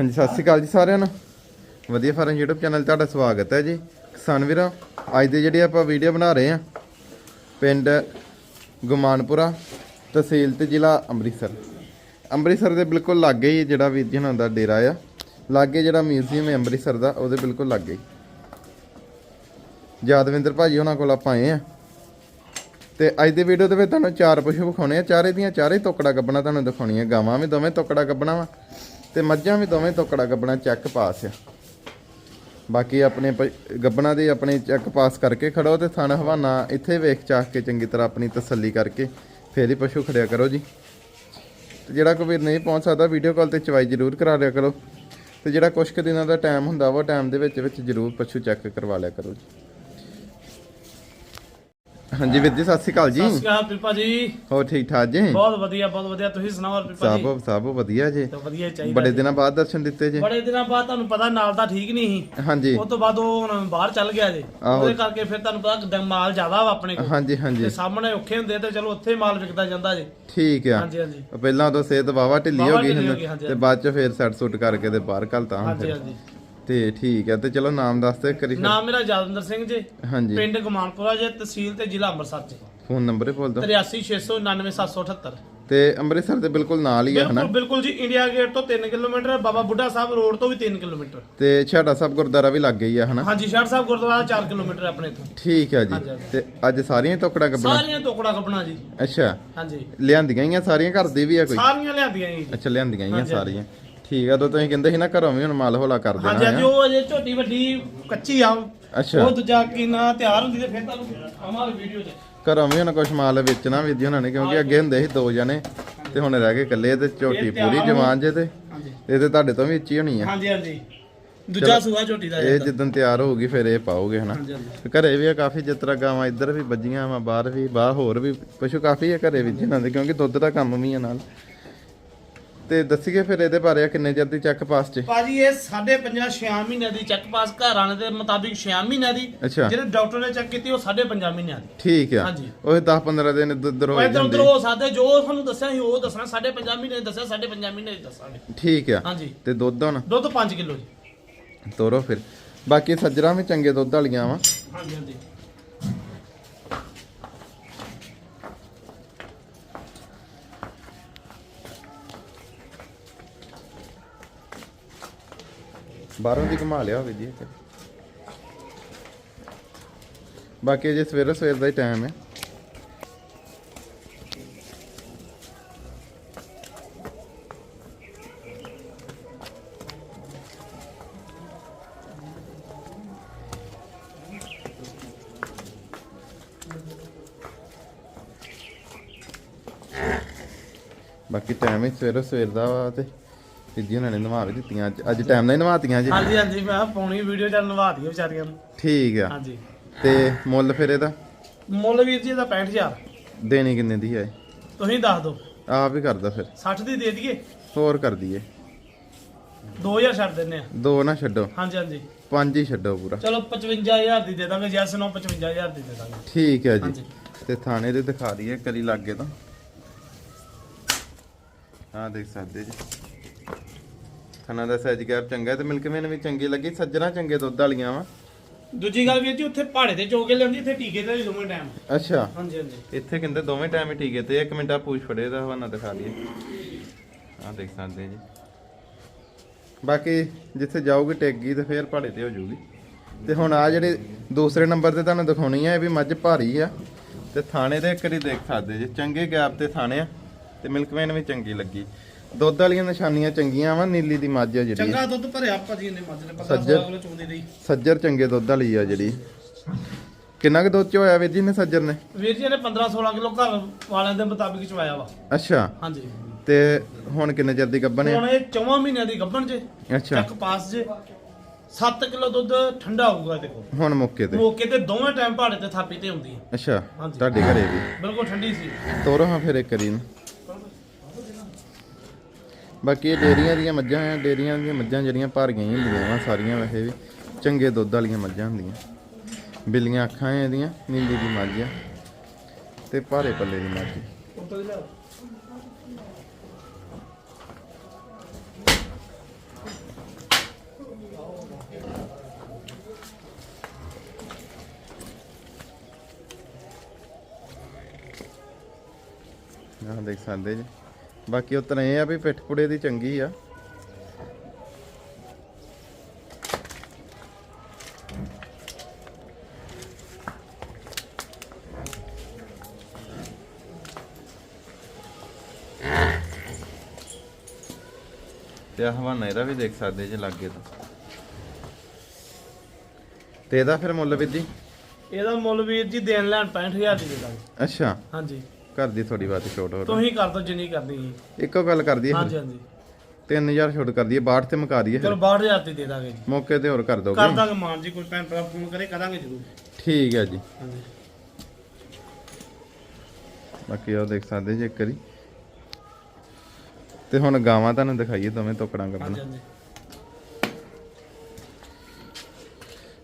ਹਾਂਜੀ, ਸਤਿ ਸ਼੍ਰੀ ਅਕਾਲ ਜੀ ਸਾਰਿਆਂ ਨੂੰ। ਵਧੀਆ ਫਾਰਮ YouTube ਚੈਨਲ 'ਤੇ ਤੁਹਾਡਾ ਸਵਾਗਤ ਹੈ ਜੀ। ਕਿਸਾਨ ਵੀਰੋ, ਅੱਜ ਦੇ ਜਿਹੜੀ ਆਪਾਂ ਵੀਡੀਓ ਬਣਾ ਰਹੇ ਆ ਪਿੰਡ ਗੁਮਾਨਪੁਰਾ ਤਹਿਸੀਲ ਤੇ ਜ਼ਿਲ੍ਹਾ ਅੰਮ੍ਰਿਤਸਰ। ਅੰਮ੍ਰਿਤਸਰ ਦੇ ਬਿਲਕੁਲ ਲਾਗੇ ਹੀ ਜਿਹੜਾ ਵੀਰ ਜੀ ਹੁਣਾਂ ਦਾ ਡੇਰਾ ਆ। ਲਾਗੇ ਜਿਹੜਾ ਮਿਊਜ਼ੀਅਮ ਹੈ ਅੰਮ੍ਰਿਤਸਰ ਦਾ, ਉਹਦੇ ਬਿਲਕੁਲ ਲਾਗੇ ਹੀ। ਯਾਦਵਿੰਦਰ ਭਾਜੀ ਉਹਨਾਂ ਕੋਲ ਆਪਾਂ ਆਏ ਆ ਤੇ ਅੱਜ ਦੀ ਵੀਡੀਓ ਦੇ ਵਿੱਚ ਤੁਹਾਨੂੰ ਚਾਰ ਪਸ਼ੂ ਵਿਖਾਉਣੇ ਆ। ਚਾਰੇ ਦੀਆਂ ਚਾਰੇ ਤੋਕੜਾ ਗੱਬਣਾ ਤੁਹਾਨੂੰ ਦਿਖਾਉਣੀਆਂ। ਗਾਵਾਂ ਵੀ ਦੋਵੇਂ ਤੋਕੜਾ ਗੱਬਣਾ ਵਾ। ਤੇ ਮੱਝਾਂ ਵੀ ਦੋਵੇਂ ਤੋਕੜਾ ਗੱਬਣਾ ਚੈੱਕ ਪਾਸ ਆ। ਬਾਕੀ ਆਪਣੇ ਪ- ਗੱਬਣਾ ਦੇ ਆਪਣੇ ਚੈੱਕ ਪਾਸ ਕਰਕੇ ਖੜੋ ਤੇ ਥਣ ਹਵਾਨਾ ਇੱਥੇ ਵੇਖ ਚਾਖ ਕੇ ਚੰਗੀ ਤਰ੍ਹਾਂ ਆਪਣੀ ਤਸੱਲੀ ਕਰਕੇ ਫੇਰ ਹੀ ਪਸ਼ੂ ਖੜਿਆ ਕਰੋ ਜੀ। ਤੇ ਜਿਹੜਾ ਕੋਈ ਨਹੀਂ ਪਹੁੰਚ ਸਕਦਾ ਵੀਡੀਓ ਕਾਲ ਤੇ ਚਵਾਈ ਜ਼ਰੂਰ ਕਰਾ ਲਿਆ ਕਰੋ। ਤੇ ਜਿਹੜਾ ਕੁਛ ਕੁ ਦਿਨਾਂ ਦਾ ਟਾਈਮ ਹੁੰਦਾ ਵਾ ਟਾਈਮ ਦੇ ਵਿੱਚ ਵਿੱਚ ਜ਼ਰੂਰ ਪਸ਼ੂ ਚੈੱਕ ਕਰਵਾ ਲਿਆ ਕਰੋ ਜੀ। ਹਾਂਜੀ ਵੀਰ ਜੀ ਸਤਿ ਸ਼੍ਰੀ ਅਕਾਲ ਜੀ। ਸਤਿ ਸ਼੍ਰੀ ਅਕਾਲ ਪਿਪਾ ਜੀ। ਹੋਰ ਠੀਕ ਠਾਕ ਜੀ? ਬਹੁਤ ਵਧੀਆ ਬਹੁਤ ਵਧੀਆ। ਤੁਸੀਂ ਸੁਣਾਓ ਪਿਪਾ ਜੀ? ਸਭ ਸਭ ਵਧੀਆ ਜੀ। ਤਾਂ ਵਧੀਆ ਹੀ ਚਾਹੀਦਾ ਬੜੇ। ਦਿਨਾਂ ਬਾਅਦ ਦਰਸ਼ਨ ਦਿੱਤੇ ਜੀ। ਬੜੇ ਦਿਨਾਂ ਬਾਅਦ ਤੁਹਾਨੂੰ ਪਤਾ ਨਾਲ ਦਾ ਠੀਕ ਨਹੀਂ ਸੀ। ਹਾਂਜੀ। ਉਸ ਤੋਂ ਬਾਅਦ ਉਹ ਹੁਣ ਬਾਹਰ ਚੱਲ ਗਿਆ ਜੀ। ਉਹਦੇ ਕਰਕੇ ਫਿਰ ਤੁਹਾਨੂੰ ਪਤਾ ਕਿ ਮਾਲ ਜ਼ਿਆਦਾ ਵਾ ਆਪਣੇ ਕੋਲ। ਹਾਂਜੀ ਤੇ ਹਾਂਜੀ ਸਾਹਮਣੇ ਔਖੇ ਹੁੰਦੇ ਤੇ ਚਲੋ ਉੱਥੇ ਮਾਲ ਵਿਕਦਾ ਜਾਂਦਾ ਜੀ। ਠੀਕ ਆ। ਹਾਂਜੀ ਹਾਂਜੀ। ਪਹਿਲਾਂ ਤਾਂ ਸਿਹਤ ਵਾਵਾ ਢਿੱਲੀ ਹੋ ਗਈ ਤੇ ਬਾਅਦ ਚ ਫੇਰ ਸੈੱਟ ਸੁੱਟ ਕਰਕੇ ਤੇ ਬਾਹਰ ਘਲਤਾ ਹਾਂਜੀ ਹਾਂਜੀ। ਤੇ ਠੀਕ ਆ ਤੇ ਚਲੋ ਨਾਮ ਦੱਸ ਦੇ ਕਰੀ। ਨਾਮ ਮੇਰਾ ਜਦਵਿੰਦਰ ਸਿੰਘ ਜੀ। ਹਾਂਜੀ। ਪਿੰਡ ਗਮਾਨਪੁਰਾ ਜੀ ਤਹਿਸੀਲ ਤੇ ਜ਼ਿਲ੍ਹਾ ਅੰਮ੍ਰਿਤਸਰ ਜੀ। ਫੋਨ ਨੰਬਰ ਹੀ ਬੋਲ ਦਿਓ 8369977778 ਤੇ ਅੰਮ੍ਰਿਤਸਰ ਦੇ ਬਿਲਕੁਲ ਨਾਲ ਹੀ ਆ ਹਨਾ? ਬਿਲਕੁਲ ਬਿਲਕੁਲ ਜੀ ਇੰਡੀਆ ਗੇਟ ਤੋਂ 3 ਕਿਲੋਮੀਟਰ ਬਾਬਾ ਬੁੱਢਾ ਸਾਹਿਬ ਰੋਡ ਤੋਂ ਵੀ 3 ਕਿਲੋਮੀਟਰ। ਤੇ ਛਾੜਾ ਸਾਹਿਬ ਗੁਰਦਾਰਾ ਵੀ ਲੱਗ ਗਈ ਆ ਹਨਾ? ਹਾਂਜੀ ਸ਼ਹਿਰ ਸਾਹਿਬ ਗੁਰਦੁਆਰਾ 4 ਕਿਲੋਮੀਟਰ ਆਪਣੇ ਤੋਂ। ਠੀਕ ਆ ਜੀ। ਤੇ ਅੱਜ ਸਾਰੀਆਂ ਹੀ ਟੁਕੜਾ ਕੱਪਣਾ? ਸਾਰੀਆਂ ਟੋਕੜਾ ਕੱਪਣਾ ਜੀ। ਅੱਛਾ। ਹਾਂਜੀ। ਲਿਆਂਦੀਆਂ ਹੀ ਆ ਸਾਰੀਆਂ? ਘਰ ਦੀ ਵੀ ਆ ਕੋਈ? ਸਾਰੀਆਂ ਲਿਆਂਦੀਆਂ ਜੀ। ਅੱਛਾ ਲਿਆਂਦੀਆਂ ਹੀ ਆ ਸਾਰੀਆਂ। ਠੀਕ ਆ ਤਾਂ ਤੁਸੀਂ ਕਹਿੰਦੇ ਸੀ ਨਾ ਘਰੋਂ ਵੀ ਹੁਣ ਮਾਲ ਹੋਲਾ ਕਰ ਹਾਂਜੀ ਹਾਂਜੀ ਦੇਣਾ ਆ। ਉਹ ਅਜੇ ਝੋਟੀ ਵੱਡੀ ਕੱਚੀ ਆ। ਅੱਛਾ। ਉਹ ਦੂਜਾ ਕੀ ਨਾ ਤਿਆਰ ਹੁੰਦੀ ਤੇ ਫਿਰ ਤੁਹਾਨੂੰ ਆਵਾਂਗੇ ਵੀਡੀਓ 'ਚ। ਘਰੋਂ ਵੀ ਹੁਣ ਕੁਛ ਮਾਲ ਵੇਚਣਾ ਵੀ ਜੀ ਉਹਨਾਂ ਨੇ ਕਿਉਂਕਿ ਅੱਗੇ ਹੁੰਦੇ ਸੀ ਦੋ ਜਣੇ ਤੇ ਹੁਣ ਰਹਿ ਗਏ ਇਕੱਲੇ ਤੇ ਝੋਟੀ ਪੂਰੀ ਜਵਾਨ ਜੇ ਤੇ। ਹਾਂਜੀ। ਇਹ ਤੇ ਤੁਹਾਡੇ ਤੋਂ ਵੀ ਉੱਚੀ ਹੋਣੀ ਆ। ਹਾਂਜੀ ਹਾਂਜੀ। ਦੂਜਾ ਸੂਆ ਝੋਟੀ ਦਾ ਇਹ ਜੀ ਜਿੱਦਣ ਤਿਆਰ ਹੋਊਗੀ ਫਿਰ ਇਹ ਪਾਓਗੇ ਹਨਾ? ਹਾਂਜੀ ਹਾਂਜੀ। ਘਰੇ ਵੀ ਆ ਕਾਫੀ ਜਿਸ ਤਰ੍ਹਾਂ ਗਾਵਾਂ ਇੱਧਰ ਵੀ ਵੱਜੀਆਂ ਵਾ ਬਾਹਰ ਵੀ ਬਾਹਰ ਹੋਰ ਵੀ ਪਸ਼ੂ ਕਾਫੀ ਆ ਘਰੇ ਵੀ ਜਿਨ੍ਹਾਂ ਦੇ ਕਿਉਂਕਿ ਦੁੱਧ ਦਾ ਕੰਮ ਵੀ ਆ ਨਾਲ। ਤੇ ਦੱਸੀਏ ਫਿਰ ਇਹਦੇ ਬਾਰੇ ਕਿੰਨੇ ਚਿਰ ਦੀ ਚੱਕ ਪਾਸ ਚ ਭਾਜੀ ਇਹ 5.5 6 ਮਹੀਨਿਆਂ ਦੀ ਚੈੱਕ ਪਾਸ ਘਰ ਆਣੇ ਦੇ ਮੁਤਾਬਿਕ 6 ਮਹੀਨਿਆਂ ਦੀ। ਅੱਛਾ। ਜਿਹੜੇ ਡਾਕਟਰ ਨੇ ਚੈੱਕ ਕੀਤੀ ਉਹ 5.5 ਮਹੀਨਿਆਂ ਦੀ। ਠੀਕ ਆ। ਹਾਂਜੀ। ਉਹ 10 15 ਦਿਨ ਇੱਧਰ ਉੱਧਰ ਹੋ ਇੱਧਰ ਉੱਧਰ ਜਾਂਦੇ ਹੋ ਸਕਦੇ ਜੋ ਤੁਹਾਨੂੰ ਦੱਸਿਆ ਸੀ ਉਹ ਦੱਸਣਾ। 5.5 ਮਹੀਨੇ ਦੱਸਿਆ 5.5 ਮਹੀਨੇ ਦੀ ਦੱਸਾਂਗੇ। ਠੀਕ ਆ। ਹਾਂਜੀ। ਤੇ ਦੁੱਧ ਹੁਣ? ਦੁੱਧ 5 ਕਿਲੋ ਜੀ। ਤੋਰੋ ਫਿਰ। ਬਾਕੀ ਸੱਜਰਾਂ ਵੀ ਚੰਗੇ ਦੁੱਧ ਵਾਲੀਆਂ ਵਾ। ਹਾਂਜੀ ਹਾਂਜੀ। ਬਾਹਰੋਂ ਦੀ ਘੁਮਾ ਲਿਆ ਹੋਵੇ ਜੀ ਬਾਕੀ ਜੇ ਸਵੇਰੇ ਸਵੇਰ ਦਾ ਹੀ ਟਾਈਮ ਹੈ। ਬਾਕੀ ਟਾਈਮ ਹੀ ਸਵੇਰੇ ਸਵੇਰ ਦਾ ਵਾ ਤੇ ਸਿੱਧੀ ਉਹਨਾਂ ਨੇ ਨਵਾ ਵੀ ਦਿੱਤੀਆਂ ਅੱਜ ਅੱਜ ਟਾਈਮ ਨਾਲ ਹੀ ਨਵਾਤੀਆਂ ਜੀ। ਹਾਂਜੀ ਹਾਂਜੀ ਮੈਂ ਪਾਉਣੀ ਵੀਡੀਓ ਚੱਲ ਨਵਾ ਦਈਏ ਵਿਚਾਰੀਆਂ ਨੂੰ। ਠੀਕ ਆ। ਹਾਂਜੀ। ਤੇ ਮੁੱਲ ਫਿਰ ਇਹਦਾ? ਮੁੱਲ ਵੀਰ ਜੀ ਦਾ 65000 ਦੇਣੀ ਕਿੰਨੇ ਦੀ ਹੈ ਤੁਸੀਂ ਦੱਸ ਦਿਓ। ਆਪ ਹੀ ਕਰਦਾ ਫਿਰ। 60 ਦੀ ਦੇ ਦਈਏ? ਹੋਰ ਕਰ ਦਈਏ। 2000 ਛੱਡ ਦਿੰਨੇ ਆ। ਦੋ ਨਾ ਛੱਡੋ। ਹਾਂਜੀ ਹਾਂਜੀ। ਪੰਜ ਹੀ ਛੱਡੋ ਪੂਰਾ। ਚਲੋ 55000 ਦੀ ਦੇ ਦਾਂਗੇ ਜੈਸ ਨੂੰ 55000 ਦੀ ਦੇ ਦਾਂਗੇ। ਠੀਕ ਹੈ ਜੀ। ਹਾਂਜੀ। ਤੇ ਥਾਣੇ ਦੇ ਦਿਖਾ ਦਈਏ ਕਰੀ ਲੱਗੇ ਤਾਂ। ਆਹ ਦੇਖ ਸਕਦੇ ਜੀ। ਥਾਣਾ ਦਾ ਸਾਈਜ਼ ਗੈਪ ਚੰਗਾ ਤੇ ਮਿਲਕ ਮੈਨ ਵੀ ਚੰਗੀ ਲੱਗੀ ਸੱਜਣਾ ਚੰਗੇ ਦੁੱਧ ਵਾਲੀਆਂ ਵਾ। ਦੂਜੀ ਗੱਲ ਵੀਰ ਜੀ ਉੱਥੇ ਪਹਾੜੇ ਤੇ ਚੋਕੇ ਲੈਂਦੀ ਇੱਥੇ ਟੀਕੇ ਤੇ ਵੀ ਦੋਵੇਂ ਟਾਈਮ ਅੱਛਾ। ਹਾਂਜੀ ਹਾਂਜੀ। ਇੱਥੇ ਕਹਿੰਦੇ ਦੋਵੇਂ ਟਾਈਮ ਹੀ ਹੈ ਤੇ ਇੱਕ ਮਿੰਟ ਆ ਪੂਛ ਫੜੇ ਦਾ ਹਵਾਨਾ ਦਿਖਾ ਦਈਏ। ਆਹ ਦੇਖ ਸਕਦੇ ਜੀ। ਬਾਕੀ ਜਿੱਥੇ ਜਾਊਗੀ ਟੈਗੀ ਤੇ ਫੇਰ ਪਹਾੜੇ ਤੇ ਹੋ ਜਾਊਗੀ। ਤੇ ਹੁਣ ਆ ਜਿਹੜੇ ਦੂਸਰੇ ਨੰਬਰ ਤੇ ਤੁਹਾਨੂੰ ਦਿਖਾਉਣੀ ਆ ਇਹ ਵੀ ਮੱਝ ਭਾਰੀ ਆ। ਤੇ ਥਾਣੇ ਦੇ ਇੱਕ ਵਾਰੀ ਦੇਖ ਸਕਦੇ ਜੀ ਚੰਗੇ ਗੈਪ ਤੇ ਥਾਣੇ ਆ ਤੇ ਮਿਲਕਮੈਨ ਵੀ ਚੰਗੀ ਲੱਗੀ। ਦੁੱਧ ਵਾਲੀਆਂ ਨਿਸ਼ਾਨੀਆਂ ਚੰਗੀਆਂ ਵਾ ਨੀਲੀ ਦੀ ਮੱਝ ਆ ਜਿਹੜੀ। ਚੰਗਾ ਦੁੱਧ ਭਰਿਆ ਭਾਜੀ ਇਹਨੇ ਮੱਝ ਨੇ 15 ਸੱਜਰ। 16 ਕਿਲੋ ਚੋਂਦੀ ਰਹੀ। ਸੱਜਰ ਚੰਗੇ ਦੁੱਧ ਵਾਲੀ ਆ ਜਿਹੜੀ। ਕਿੰਨਾ ਕੁ ਦੁੱਧ ਚ ਹੋਇਆ ਵੀਰ ਜੀ ਨੇ ਸੱਜਰ ਨੇ? ਵੀਰ ਜੀ ਇਹਨੇ 15 16 ਕਿਲੋ ਘਰ ਵਾਲਿਆਂ ਦੇ ਮੁਤਾਬਿਕ ਚਵਾਇਆ ਵਾ। ਅੱਛਾ। ਹਾਂਜੀ। ਤੇ ਹੁਣ ਕਿੰਨੇ ਚਿਰ ਦੀ ਗੱਭਣ ਆ? ਹੁਣ ਇਹ 4 ਮਹੀਨਿਆਂ ਦੀ ਗੱਭਣ ਜੇ। ਅੱਛਾ। ਚੱਕ ਪਾਸ ਜੇ। 7 ਕਿਲੋ ਦੁੱਧ ਠੰਡਾ ਹੋਊਗਾ ਇਹਦੇ ਕੋਲ। ਹੁਣ ਮੌਕੇ ਤੇ। ਮੌਕੇ ਤੇ ਦੋਵੇਂ ਟਾਈਮ ਪਹਾੜੇ ਤੇ ਥਾਪੀ ਤੇ ਹੁੰਦੀ ਹੈ ਅੱਛਾ। ਹਾਂਜੀ। ਤੁਹਾਡੇ ਘਰੇ ਵੀ। ਬਿਲਕੁਲ ਠੰਡੀ ਸੀ। ਤੋਰੋ ਹਾਂ ਫਿਰ ਇੱਕ ਨੂੰ ਬਾਕੀ ਇਹ ਡੇਰੀਆਂ ਦੀਆਂ ਮੱਝਾਂ ਆ, ਡੇਰੀਆਂ ਦੀਆਂ ਮੱਝਾਂ ਜਿਹੜੀਆਂ ਭਾਰੀਆਂ ਹੀ ਹੁੰਦੀਆਂ ਵਾ, ਸਾਰੀਆਂ ਵੈਸੇ ਵੀ। ਚੰਗੇ ਦੁੱਧ ਵਾਲੀਆਂ ਮੱਝਾਂ ਹੁੰਦੀਆਂ। ਬਿੱਲੀਆਂ ਅੱਖਾਂ ਆ ਇਹਦੀਆਂ ਨੀਲੀ ਦੀ ਮੱਝਾਂ ਆ ਤੇ ਭਾਰੇ ਪੱਲੇ ਦੀ ਮੱਝ। ਆਹ ਦੇਖ ਸਕਦੇ ਜੀ। ਬਾਕੀ ਉਤਰ ਇਹ ਆ ਵੀ ਪਿੱਠ ਪੁੜੇ ਦੀ ਚੰਗੀ ਆ। ਤੇ ਆਹ ਹਵਾਨਾ ਇਹਦਾ ਵੀ ਦੇਖ ਸਕਦੇ ਜੇ ਲੱਗੇ ਤਾਂ। ਤੇ ਇਹਦਾ ਫਿਰ ਮੁੱਲ ਵੀ ਜੀ? ਇਹਦਾ ਮੁੱਲ ਵੀਰ ਜੀ ਦੇਣ ਲੈਣ 65000 ਦੀ ਦੇ ਦਾਂਗੇ। ਅੱਛਾ। ਹਾਂਜੀ। ਘਰ ਦੀ ਥੋੜੀ ਬਾਤ ਛੋਟ ਹੋ ਤੁਸੀਂ ਕਰ ਦੋ ਜਿੰਨੀ ਕਰਨੀ ਹੈ। ਇੱਕੋ ਗੱਲ ਕਰ ਦਈਏ ਹਾਂਜੀ ਹਾਂਜੀ। 3000 ਛੋਟ ਕਰ ਦਈਏ 62 ਤੇ ਮੁਕਾ ਦਈਏ ਚਲੋ 62000 ਦੀ ਦੇ ਦਾਂਗੇ ਜੀ। ਮੌਕੇ ਤੇ ਹੋਰ ਕਰ ਕਰ ਦੋਗੇ ਦਾਂਗੇ ਮਾਨ ਜੀ ਕੋਈ ਭੈਣ ਭਰਾ ਫੋਨ ਕਰੇ ਕਰਾਂਗੇ ਜ਼ਰੂਰ। ਠੀਕ ਹੈ ਜੀ। ਹਾਂਜੀ। ਬਾਕੀ ਉਹ ਦੇਖ ਸਕਦੇ ਜੀ ਇੱਕ ਵਾਰੀ। ਤੇ ਹੁਣ ਗਾਵਾਂ ਤੁਹਾਨੂੰ ਦਿਖਾਈਏ ਦੋਵੇਂ ਟੋਕੜਾਂ ਹਾਂਜੀ ਹਾਂਜੀ।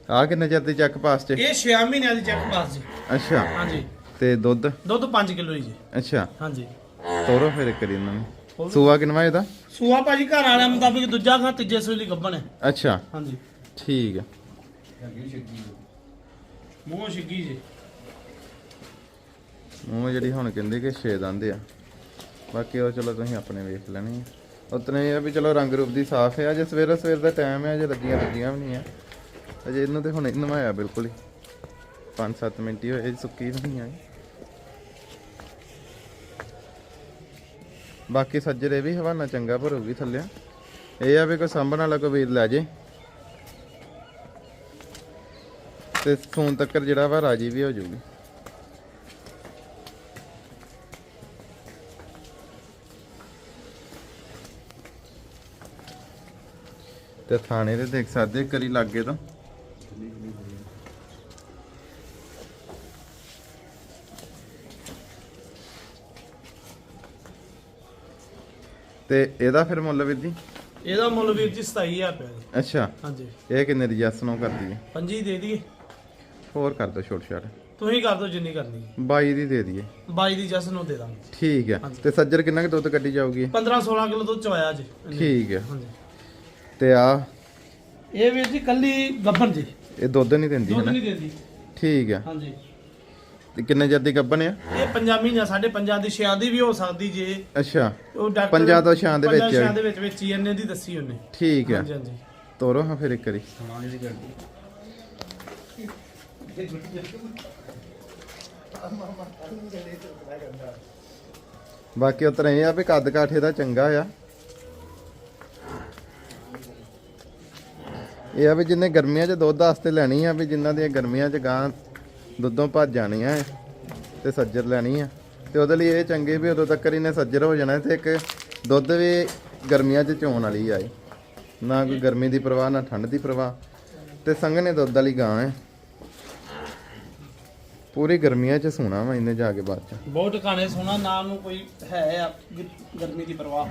ਆ ਕਿੰਨੇ ਚਿਰ ਦੀ ਚੱਕ ਪਾਸ ਚ? ਇਹ 6 ਮਹੀਨਿਆਂ ਦੀ ਚੈੱਕ ਪਾਸ ਜੀ। ਅੱਛਾ। ਹਾਂਜੀ। ਤੇ ਦੁੱਧ? ਦੁੱਧ 5 ਕਿਲੋ ਜੀ। ਅੱਛਾ। ਹਾਂਜੀ। ਤੋਰੋ ਫਿਰ ਇੱਕ ਨੂੰ। ਹੋਰ? ਸੂਆ ਕਿਨਵਾ ਇਹਦਾ? ਸੂਆ ਭਾਜੀ ਘਰ ਵਾਲਿਆਂ ਮੁਤਾਬਿਕ ਦੂਜਾ ਖਾਂ ਤੀਜੇ ਸੂਈ ਲਈ ਗੱਬਣ ਹੈ। ਅੱਛਾ। ਹਾਂਜੀ। ਠੀਕ ਹੈ ਮੂੰਹ ਛਿੱਗੀ ਜੀ। ਉਹ ਜਿਹੜੀ ਹੁਣ ਕਹਿੰਦੇ ਕਿ ਛੇ ਦੰਦ ਆ। ਬਾਕੀ ਉਹ ਚਲੋ ਤੁਸੀਂ ਆਪਣੇ ਵੇਖ ਲੈਣੀ ਉਤਨੇ ਇਹ ਆ ਵੀ ਚਲੋ ਰੰਗ ਰੂਪ ਦੀ ਸਾਫ਼ ਹੈ ਜੇ ਸਵੇਰੇ ਸਵੇਰ ਦਾ ਟਾਈਮ ਹੈ ਜੇ ਲੱਗੀਆਂ ਲੱਗੀਆਂ ਵੀ ਨਹੀਂ ਆ। ਅਜੇ ਇਹਨੂੰ ਤੇ ਹੁਣ ਨਵਾਇਆ ਬਿਲਕੁਲ ਹੀ। 5-7 ਮਿੰਟ ਹੀ ਹੋਏ, ਸੁੱਕੀ ਨਹੀਂ ਆ ਬਾਕੀ ਸੱਜਰੇ ਵੀ ਹਵਾਨਾ ਚੰਗਾ ਭਰੂਗੀ ਥੱਲੇ ਇਹ ਆ ਵੀ ਕੋਈ ਸਾਂਭਣ ਵਾਲਾ ਕੋਈ ਵੀਰ ਲੈ ਜੇ। ਤੇ ਫੋਨ ਤੱਕਰ ਜਿਹੜਾ ਵਾ ਰਾਜੀ ਵੀ ਹੋ ਜਾਊਗੀ। ਤੇ ਥਾਣੇ ਦੇ ਦੇਖ ਸਕਦੇ ਕਰੀ ਲੱਗੇ ਤਾਂ। ਤੇ ਇਹਦਾ ਫਿਰ ਮੁੱਲ ਵੀਰ ਜੀ? ਇਹਦਾ ਮੁੱਲ ਵੀਰ ਜੀ 27000 ਰੁਪਏ ਜੀ। ਅੱਛਾ। ਹਾਂਜੀ। ਇਹ ਕਿੰਨੇ ਦੀ ਜੱਸ ਨੂੰ ਕਰਦੀ ਹੈ? ਪੰਜੀ ਦੇ ਦਈਏ। ਹੋਰ ਕਰ ਦੋ ਛੋਟ ਛਾਟ। ਤੁਸੀਂ ਕਰ ਦੋ ਜਿੰਨੀ ਕਰਨੀ ਹੈ। 22 ਦੀ ਦੇ ਦਈਏ। 22 ਦੀ ਜਸ ਨੂੰ ਦੇ ਦਾਂਗੇ। ਠੀਕ ਹੈ। ਤੇ ਸੱਜਰ ਕਿੰਨਾ ਕੁ ਦੁੱਧ ਕੱਢੀ ਜਾਊਗੀ? 15 16 ਕਿਲੋ ਦੁੱਧ ਚਵਾਇਆ ਜੀ। ਠੀਕ ਹੈ। ਹਾਂਜੀ। ਤੇ ਆ ਇਹ ਵੀਰ ਜੀ ਕੱਲੀ ਗੱਬਣ ਜੀ। ਇਹ ਦੁੱਧ ਨਹੀਂ ਦਿੰਦੀ ਦੁੱਧ ਨਹੀਂ ਦਿੰਦੀ। ਠੀਕ ਹੈ। ਹਾਂਜੀ। ਤੇ ਕਿੰਨੇ ਚਿਰ ਦੀ ਗੱਭਣ ਆ? ਇਹ ਪੰਜਾਂ ਮਹੀਨਿਆਂ ਸਾਡੇ ਪੰਜਾਂ ਦੀ ਛਿਆਂ ਦੀ ਵੀ ਹੋ ਸਕਦੀ ਜੇ। ਅੱਛਾ। ਉਹ ਡਾਕਟਰ ਪੰਜਾਂ ਤੋਂ ਛਿਆਂ ਦੇ ਵਿੱਚ ਪੰਜਾਂ। ਛਿਆਂ ਦੇ ਵਿੱਚ ਵਿੱਚ ਹੀ ਇਹਨੇ ਦੀ ਦੱਸੀ ਉਹਨੇ। ਠੀਕ ਹੈ ਹਾਂਜੀ ਹਾਂਜੀ। ਤੋਰੋ ਹਾਂ ਫਿਰ ਇੱਕ ਵਾਰੀ। ਬਾਕੀ ਉਤਰ ਇਹ ਆ ਵੀ ਕੱਦ ਕਾਠੇ ਦਾ ਚੰਗਾ ਆ। ਇਹ ਆ ਵੀ ਜਿੰਨੇ ਗਰਮੀਆਂ 'ਚ ਦੁੱਧ ਵਾਸਤੇ ਲੈਣੀ ਆ ਵੀ ਜਿਨ੍ਹਾਂ ਦੀਆਂ ਗਰਮੀਆਂ 'ਚ ਗਾਂ ਦੁੱਧੋਂ ਭੱਜ ਜਾਣੀਆਂ ਤੇ ਸੱਜਰ ਲੈਣੀ ਆ। ਤੇ ਉਹਦੇ ਲਈ ਇਹ ਚੰਗੇ ਵੀ ਉਦੋਂ ਤੱਕ ਇਹਨੇ ਸੱਜਰ ਹੋ ਜਾਣਾ ਤੇ ਇੱਕ ਦੁੱਧ ਵੀ ਗਰਮੀਆਂ 'ਚ ਚੋਣ ਵਾਲੀ ਆਏ ਨਾ ਕੋਈ ਗਰਮੀ ਦੀ ਪਰਵਾਹ ਨਾ ਠੰਡ ਦੀ ਪਰਵਾਹ। ਤੇ ਸੰਘਣੇ ਦੁੱਧ ਵਾਲੀ ਗਾਂ ਹੈ ਪੂਰੀ ਗਰਮੀਆਂ 'ਚ ਸੋਣਾ ਵਾ ਇਹਨੇ ਜਾ ਕੇ ਬਾਅਦ 'ਚ। ਬਹੁਤ ਟਿਕਾਣੇ ਸੋਣਾ ਨਾ ਨੂੰ ਕੋਈ ਹੈ ਆ ਗਰਮੀ ਦੀ ਪਰਵਾਹ।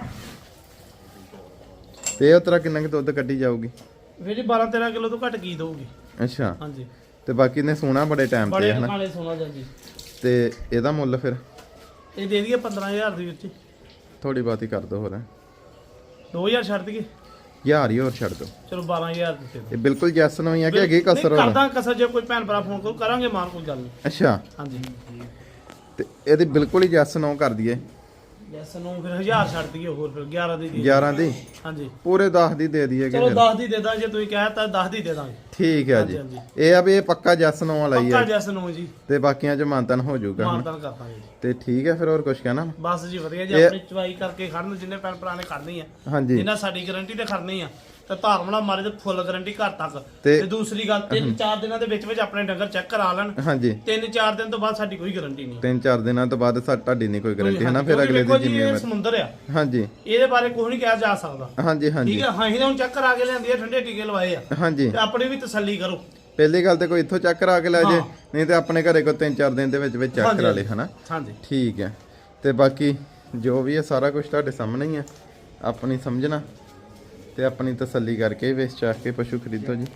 ਤੇ ਇਹ ਉਤਰਾ ਕਿੰਨਾ ਕੁ ਦੁੱਧ ਕੱਢੀ ਜਾਊਗੀ? ਵੀਰ ਜੀ 12 13 ਕਿਲੋ ਤੋਂ ਘੱਟ ਕੀ ਦਊਗੀ। ਅੱਛਾ। ਹਾਂਜੀ। ਤੇ ਬਾਕੀ ਨੇ ਸੋਣਾ ਬੜੇ ਟਾਈਮ ਬੜੇ ਤੇ ਹਨਾ ਟਿਕਾਣੇ ਸੋਣਾ ਜਾਂਦੀ ਤੇ ਇਹਦਾ ਮੁੱਲ ਫਿਰ? ਇਹ ਦੇ ਦਈਏ 15000 ਦੀ ਵਿੱਚ। ਥੋੜੀ ਬਾਤੀ ਕਰ ਦੋ ਹੋਰ। 2000 ਛੱਡ ਦਈਏ? ਹਜ਼ਾਰ ਹੀ ਹੋਰ ਛੱਡ ਦੋ ਚਲੋ 12000 ਦੀ ਦੇ। ਇਹ ਬਿਲਕੁਲ ਜੈਸ ਨੂੰ ਹੀ ਆ ਕਿ ਅੱਗੇ ਨਹੀਂ, ਕਸਰ ਹੋਰ ਕਰਦਾ ਕਸਰ ਜੇ ਕੋਈ ਭੈਣ ਭਰਾ ਫੋਨ ਕਰੂ ਕਰਾਂਗੇ ਮਾਰ ਕੋਈ ਗੱਲ ਨਹੀਂ। ਅੱਛਾ। ਹਾਂਜੀ। ਤੇ ਇਹਦੀ ਬਿਲਕੁਲ ਹੀ ਜੈਸ ਨੂੰ ਕਰ ਦਈਏ। ਜੈਸ ਨੂੰ ਫਿਰ 1000 ਛੱਡ ਦਈਏ ਹੋਰ ਫਿਰ 11 ਦੀ ਦੇ 11 ਦੀ? ਹਾਂਜੀ। ਪੂਰੇ 10 ਦੀ ਦੇ ਦਈਏ ਚਲੋ ਫਿਰ 10 ਦੀ ਦੇ ਦਾਂ ਜੇ ਤੁਸੀਂ ਕਹਿਤਾ 10 ਦੀ ਦੇ ਦਾਂਗੇ। ਠੀਕ ਹੈ ਜੀ। ਇਹ ਆ ਵੀ ਇਹ ਪੱਕਾ ਜੈਸ ਨੂੰ ਵਾਲਾ ਹੀ ਪੱਕਾ ਹੈ ਜੈਸ ਨੂੰ ਜੀ। ਤੇ ਬਾਕੀਆਂ 'ਚ ਮਾਨਤਨ ਹੋ ਜਾਊਗਾ ਮਾਨਤਾਨ ਕਰਦਾਂਗੇ ਜੀ। ਤੇ ਠੀਕ ਹੈ ਫਿਰ ਹੋਰ ਕੁਝ ਕਹਿਣਾ? ਬਸ ਜੀ ਵਧੀਆ ਜੀ ਆਪਣੀ ਚਵਾਈ ਕਰਕੇ ਖੜਨ ਜਿੰਨੇ ਭਰਾ ਨੇ ਖੜਨੀ ਆ। ਜਿੰਨਾ ਸਾਡੀ ਗਾਰੰਟੀ ਤੇ ਖੜਨੀ ਆ। ਤੇ ਧਾਰਮਣਾ ਮਾਰੇ ਤੇ ਫੁੱਲ ਗਾਰੰਟੀ ਘਰ ਤੱਕ। ਤੇ- ਦੂਸਰੀ ਗੱਲ ਤਿੰਨ ਚਾਰ ਦਿਨਾਂ ਦੇ ਵਿੱਚ ਵਿੱਚ ਆਪਣੇ ਡੰਗਰ ਚੈੱਕ ਕਰਾ ਲੈਣ। ਹਾਂਜੀ। ਤਿੰਨ ਚਾਰ ਦਿਨ ਤੋਂ ਬਾਅਦ ਸਾਡੀ ਕੋਈ ਗਾਰੰਟੀ ਨਹੀਂ। ਤਿੰਨ ਚਾਰ ਦਿਨਾਂ ਤੋਂ ਬਾਅਦ ਸਾ ਤੁਹਾਡੀ ਨਹੀਂ ਕੋਈ ਗਾਰੰਟੀ ਹੈ ਨਾ ਫਿਰ ਅਗਲੇ ਦੀ ਜ਼ਿੰਮੇਵਾਰੀ ਸਮੁੰਦਰ ਆ। ਹਾਂਜੀ। ਇਹਦੇ ਬਾਰੇ ਕੁਝ ਨਹੀਂ ਕਿਹਾ ਜਾ ਸਕਦਾ। ਹਾਂਜੀ ਠੀਕ ਹਾਂਜੀ ਆ? ਹਾਂ ਇਹਨੇ ਹੁਣ ਚੈੱਕ ਕਰਾ ਕੇ ਲਿਆਂਦੀ ਆ ਠੰਡੇ ਟੀਕੇ ਲਵਾਏ ਆ। ਹਾਂਜੀ। ਤੇ ਆਪਣੀ ਵੀ ਤਸੱਲੀ ਕਰੋ। ਪਹਿਲੀ ਗੱਲ ਤੇ ਕੋਈ ਇੱਥੋਂ ਚੈੱਕ ਕਰਾ ਕੇ ਲੈ ਜੇ ਹਾਂ। ਨਹੀਂ ਤੇ ਆਪਣੇ ਘਰੇ ਕੋਈ ਤਿੰਨ ਚਾਰ ਦਿਨ ਦੇ ਵਿੱਚ ਵਿੱਚ ਚੈੱਕ ਕਰਾ ਲੇ ਹਨਾ? ਹਾਂਜੀ। ਠੀਕ ਹੈ ਤੇ ਬਾਕੀ ਜੋ ਵੀ ਹੈ ਸਾਰਾ ਕੁਝ ਤੁਹਾਡੇ ਸਾਹਮਣੇ ਹੀ ਹੈ ਆਪਣੀ ਸਮਝਣਾ। ਤੇ ਆਪਣੀ ਤਸੱਲੀ ਕਰਕੇ ਵੇਚ ਚਾਹ ਕੇ ਪਸ਼ੂ ਖਰੀਦੋ ਜੀ।